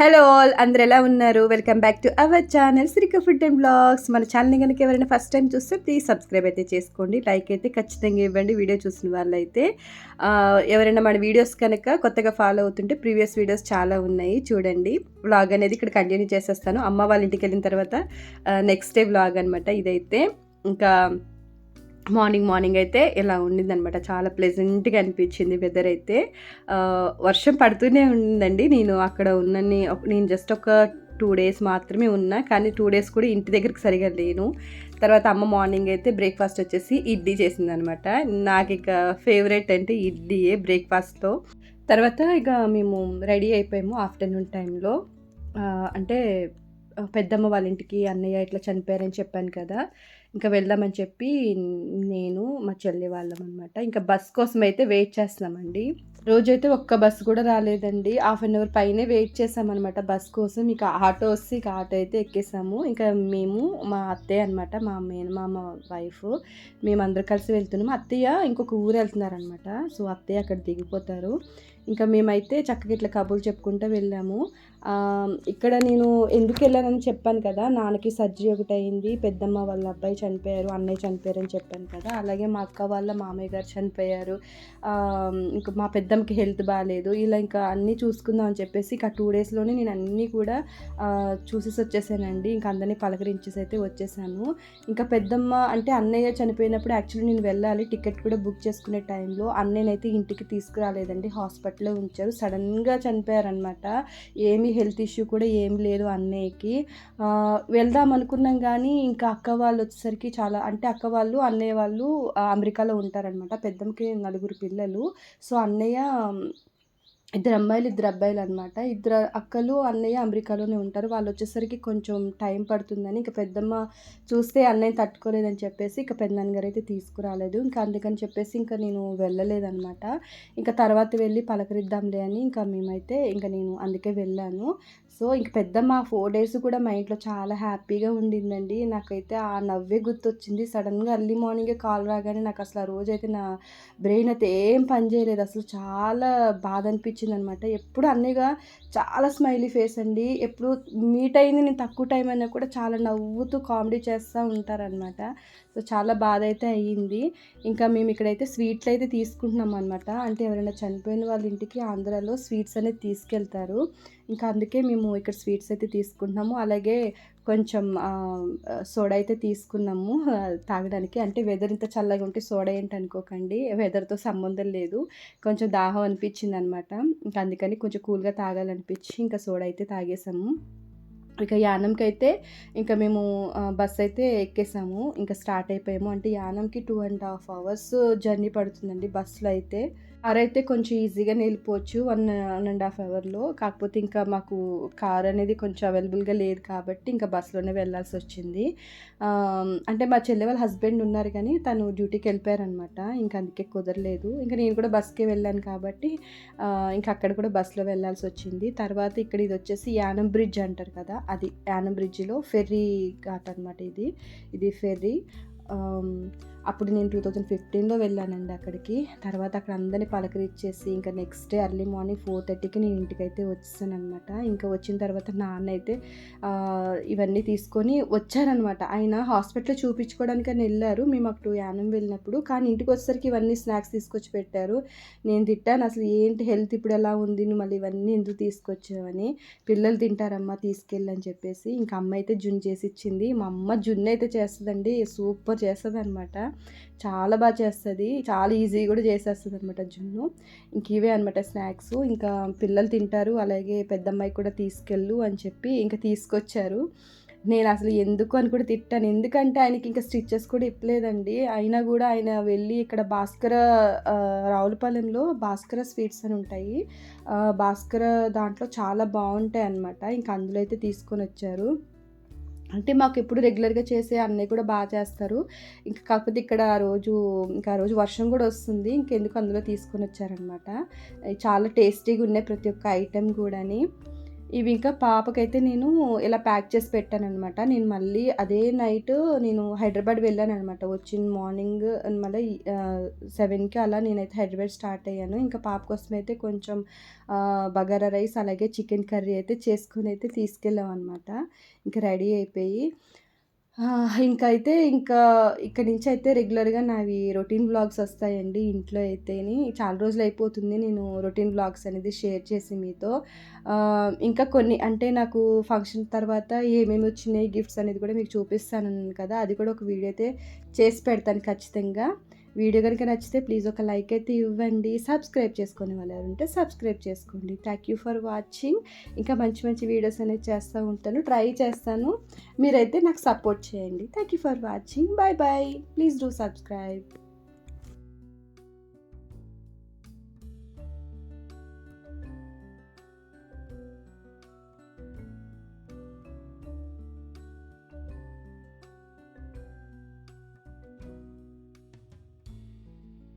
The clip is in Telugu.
హలో ఆల్ అందరు ఎలా ఉన్నారు? Welcome back to our channel Srika food and blogs మన ఛానల్ని కనుక ఎవరైనా ఫస్ట్ టైం చూస్తే ప్లీజ్ సబ్స్క్రైబ్ అయితే చేసుకోండి లైక్ అయితే ఖచ్చితంగా ఇవ్వండి. వీడియో చూసిన వాళ్ళైతే ఎవరైనా మన వీడియోస్ కనుక కొత్తగా ఫాలో అవుతుంటే ప్రీవియస్ వీడియోస్ చాలా ఉన్నాయి చూడండి. వ్లాగ్ అనేది ఇక్కడ కంటిన్యూ చేసేస్తాను. అమ్మ వాళ్ళ ఇంటికి వెళ్ళిన తర్వాత నెక్స్ట్ డే వ్లాగ్ అనమాట ఇదైతే. ఇంకా మార్నింగ్ మార్నింగ్ అయితే ఇలా ఉండిందనమాట చాలా ప్లెజెంట్గా అనిపించింది వెదర్ అయితే. వర్షం పడుతూనే ఉందండి. నేను అక్కడ ఉన్నని నేను జస్ట్ ఒక టూ డేస్ మాత్రమే ఉన్నా కానీ టూ డేస్ కూడా ఇంటి దగ్గరికి సరిగా లేను. తర్వాత అమ్మ మార్నింగ్ అయితే బ్రేక్ఫాస్ట్ వచ్చేసి ఇడ్లీ చేసింది అనమాట నాకు ఇక ఫేవరెట్ అంటే ఇడ్లీయే బ్రేక్ఫాస్ట్లో తర్వాత ఇక మేము రెడీ అయిపోయాము ఆఫ్టర్నూన్ టైంలో అంటే పెద్దమ్మ వాళ్ళ ఇంటికి అన్నయ్య ఇట్లా చనిపోయారని చెప్పాను కదా. ఇంకా వెళ్దామని చెప్పి నేను మా చెల్లి వాళ్ళం అనమాట ఇంకా బస్ కోసం అయితే వెయిట్ చేస్తున్నామండి. రోజైతే ఒక్క బస్సు కూడా రాలేదండి. హాఫ్ అన్ అవర్ పైనే వెయిట్ చేసామన్నమాట బస్ కోసం. ఇక ఆటో వస్తే ఇక ఆటో అయితే ఎక్కేసాము. ఇంకా మేము మా అత్తయ్య అనమాట మా మేనమామ వైఫ్ మేము అందరు కలిసి వెళ్తున్నాము అత్తయ్య ఇంకొక ఊరు వెళ్తున్నారనమాట సో అత్తయ్య అక్కడ దిగిపోతారు. ఇంకా మేమైతే చక్కగా ఇట్లా కబుర్లు చెప్పుకుంటూ వెళ్ళాము. ఇక్కడ నేను ఎందుకు వెళ్ళానని చెప్పాను కదా నాన్నకి సర్జరీ ఒకటి అయింది పెద్దమ్మ వాళ్ళ అబ్బాయి చనిపోయారు అన్నయ్య చనిపోయారు అని చెప్పాను కదా అలాగే మా అక్క వాళ్ళ మామయ్య గారు చనిపోయారు. ఇంకా మా పెద్దమ్మకి హెల్త్ బాగాలేదు ఇలా ఇంకా అన్నీ చూసుకుందాం అని చెప్పేసి ఇంకా టూ డేస్లోనే నేను అన్నీ కూడా చూసేసి వచ్చేసానండి. ఇంకా అందరినీ పలకరించేసి అయితే వచ్చేసాను ఇంకా పెద్దమ్మ అంటే అన్నయ్య చనిపోయినప్పుడు యాక్చువల్లీ నేను వెళ్ళాలి టికెట్ కూడా బుక్ చేసుకునే టైంలో అన్నయ్యనైతే ఇంటికి తీసుకురాలేదండి హాస్పిటల్ అప్పట్లో ఉంచారు. సడన్గా చనిపోయారనమాట ఏమీ హెల్త్ ఇష్యూ కూడా ఏం లేదు అన్నయ్యకి. వెళ్దాం అనుకున్నాం కానీ ఇంకా అక్క వాళ్ళు వచ్చేసరికి చాలా అంటే అక్క వాళ్ళు అన్నయ్య వాళ్ళు అమెరికాలో ఉంటారనమాట పెద్దమ్మకి నలుగురు పిల్లలు. సో అన్నయ్య ఇద్దరు అమ్మాయిలు ఇద్దరు అబ్బాయిలు అనమాట ఇద్దరు అక్కలు అన్నయ్య అమెరికాలోనే ఉంటారు. వాళ్ళు వచ్చేసరికి కొంచెం టైం పడుతుందని ఇంకా పెద్దమ్మ చూస్తే అన్నయ్య తట్టుకోలేదని చెప్పేసి ఇంకా పెద్దనాన్నగారు అయితే తీసుకురాలేదు. ఇంకా అందుకని చెప్పేసి ఇంకా నేను వెళ్ళలేదన్నమాట. ఇంకా తర్వాత వెళ్ళి పలకరిద్దాంలే అని ఇంకా మేమైతే ఇంకా నేను అందుకే వెళ్ళాను. సో ఇంక పెద్దమ్మ ఫోర్ డేస్ కూడా మా ఇంట్లో చాలా హ్యాపీగా ఉండిందండి. నాకైతే ఆ నవ్వే గుర్తొచ్చింది. సడన్గా అర్లీ మార్నింగే కాల్ రాగానే నాకు అసలు ఆ రోజైతే నా బ్రెయిన్ అయితే ఏం పని చేయలేదు అసలు చాలా బాధ అనిపించింది అనమాట ఎప్పుడు అన్నయ్యగా చాలా స్మైలీ ఫేస్ అండి. ఎప్పుడు మీట్ అయింది నేను తక్కువ టైం అయినా కూడా చాలా నవ్వుతూ కామెడీ చేస్తూ ఉంటారనమాట. సో చాలా బాధ అయితే అయ్యింది. ఇంకా మేము ఇక్కడైతే స్వీట్లు అయితే తీసుకుంటున్నాం అనమాట అంటే ఎవరైనా చనిపోయిన వాళ్ళ ఇంటికి ఆంధ్రాలో స్వీట్స్ అనేది తీసుకెళ్తారు. ఇంకా అందుకే మేము ఇక్కడ స్వీట్స్ అయితే తీసుకుంటున్నాము. అలాగే కొంచెం సోడా అయితే తీసుకున్నాము తాగడానికి. అంటే వెదర్ ఇంత చల్లగా ఉంటే సోడా ఏంటి అనుకోకండి. వెదర్తో సంబంధం లేదు. కొంచెం దాహం అనిపించింది అనమాట ఇంకా అందుకని కొంచెం కూల్గా తాగాలనిపించి ఇంకా సోడా అయితే తాగేసాము. ఇక యానంకి అయితే ఇంకా మేము బస్ అయితే ఎక్కేసాము. ఇంకా స్టార్ట్ అయిపోయాము. అంటే యానంకి two and half hours journey పడుతుందండి బస్సులో అయితే. కార్ అయితే కొంచెం ఈజీగా వెళ్ళిపోవచ్చు వన్ వన్ అండ్ హాఫ్ అవర్లో కాకపోతే ఇంకా మాకు కార్ అనేది కొంచెం అవైలబుల్గా లేదు కాబట్టి ఇంకా బస్సులోనే వెళ్ళాల్సి వచ్చింది. అంటే మా చెల్లె వాళ్ళ హస్బెండ్ ఉన్నారు కానీ తను డ్యూటీకి వెళ్ళిపోయారనమాట ఇంకా అందుకే కుదరలేదు. ఇంకా నేను కూడా బస్కే వెళ్ళాను కాబట్టి ఇంకా అక్కడ కూడా బస్సులో వెళ్ళాల్సి వచ్చింది. తర్వాత ఇక్కడ ఇది వచ్చేసి యానం బ్రిడ్జ్ అంటారు కదా అది యానం బ్రిడ్జిలో ఫెర్రీ ఘాట్ అనమాట ఇది. ఇది ఫెర్రీ. అప్పుడు నేను టూ థౌజండ్ ఫిఫ్టీన్లో వెళ్ళానండి అక్కడికి. తర్వాత అక్కడ అందరినీ పలకరించేసి ఇంకా next day early morning four థర్టీకి నేను ఇంటికైతే వచ్చేసాను అనమాట ఇంకా వచ్చిన తర్వాత నాన్న అయితే ఇవన్నీ తీసుకొని వచ్చారనమాట ఆయన హాస్పిటల్లో చూపించుకోవడానికి అని వెళ్ళారు. మేము అప్పుడు యానం వెళ్ళినప్పుడు కానీ ఇంటికి వచ్చేసరికి ఇవన్నీ స్నాక్స్ తీసుకొచ్చి పెట్టారు. నేను తిట్టాను అసలు ఏంటి హెల్త్ ఇప్పుడు ఎలా ఉంది? నువ్వు మళ్ళీ ఇవన్నీ ఎందుకు తీసుకొచ్చావని? పిల్లలు తింటారమ్మా తీసుకెళ్ళని చెప్పేసి. ఇంకా అమ్మ అయితే జున్ను చేసి ఇచ్చింది. మా అమ్మ జున్ను అయితే చేస్తుందండి సూపర్ చేస్తుంది అనమాట చాలా బాగా చేస్తుంది. చాలా ఈజీ కూడా చేసేస్తుంది అనమాట జున్ను. ఇంక ఇవే అనమాట స్నాక్స్. ఇంకా పిల్లలు తింటారు. అలాగే పెద్దమ్మాయి కూడా తీసుకెళ్ళు అని చెప్పి ఇంకా తీసుకొచ్చారు. నేను అసలు ఎందుకు అని కూడా తిట్టాను. ఎందుకంటే ఆయనకి ఇంకా స్టిచ్చెస్ కూడా ఇప్పలేదండి. అయినా కూడా ఆయన వెళ్ళి ఇక్కడ భాస్కర రావులపాలెంలో భాస్కర స్వీట్స్ అని ఉంటాయి. భాస్కర దాంట్లో చాలా బాగుంటాయి అన్నమాట ఇంకా అందులో అయితే తీసుకొని వచ్చారు. అంటే మాకు ఎప్పుడు రెగ్యులర్గా చేసే అన్నీ కూడా బాగా చేస్తారు. ఇంకా కాకపోతే ఇక్కడ ఆ రోజు ఇంకా ఆ రోజు వర్షం కూడా వస్తుంది. ఇంకెందుకు అందులో తీసుకొని వచ్చారనమాట. చాలా టేస్టీగా ఉన్నాయి ప్రతి ఒక్క ఐటెం కూడాని. ఇవి ఇంకా పాపకైతే నేను ఇలా ప్యాక్ చేసి పెట్టాననమాట నేను మళ్ళీ అదే నైట్ నేను హైదరాబాద్ వెళ్ళాను అనమాట వచ్చిన మార్నింగ్ మళ్ళీ సెవెన్కి అలా నేనైతే హైదరాబాద్ స్టార్ట్ అయ్యాను. ఇంకా పాప కోసం అయితే కొంచెం బగారా రైస్ అలాగే చికెన్ కర్రీ అయితే చేసుకుని అయితే తీసుకెళ్ళాం అనమాట ఇంకా రెడీ అయిపోయి ఇంకా అయితే ఇంకా ఇక్కడి నుంచి అయితే రెగ్యులర్గా నావి రొటీన్ వ్లాగ్స్ వస్తాయండి ఇంట్లో అయితేని. చాలా రోజులు అయిపోతుంది నేను రొటీన్ వ్లాగ్స్ అనేది షేర్ చేసి మీతో. ఇంకా కొన్ని అంటే నాకు ఫంక్షన్ తర్వాత ఏమేమి వచ్చినాయి గిఫ్ట్స్ అనేది కూడా మీకు చూపిస్తాను కదా అది కూడా ఒక వీడియో అయితే చేసి పెడతాను ఖచ్చితంగా. వీడియో కనుక నచ్చితే ప్లీజ్ ఒక లైక్ అయితే ఇవ్వండి. సబ్స్క్రైబ్ చేసుకునే వాళ్ళు ఉంటే సబ్స్క్రైబ్ చేసుకోండి. థ్యాంక్ యూ ఫర్ వాచింగ్ ఇంకా మంచి మంచి వీడియోస్ అనేది చేస్తూ ఉంటాను. ట్రై చేస్తాను. మీరైతే నాకు సపోర్ట్ చేయండి. Thank you for watching bye bye please do subscribe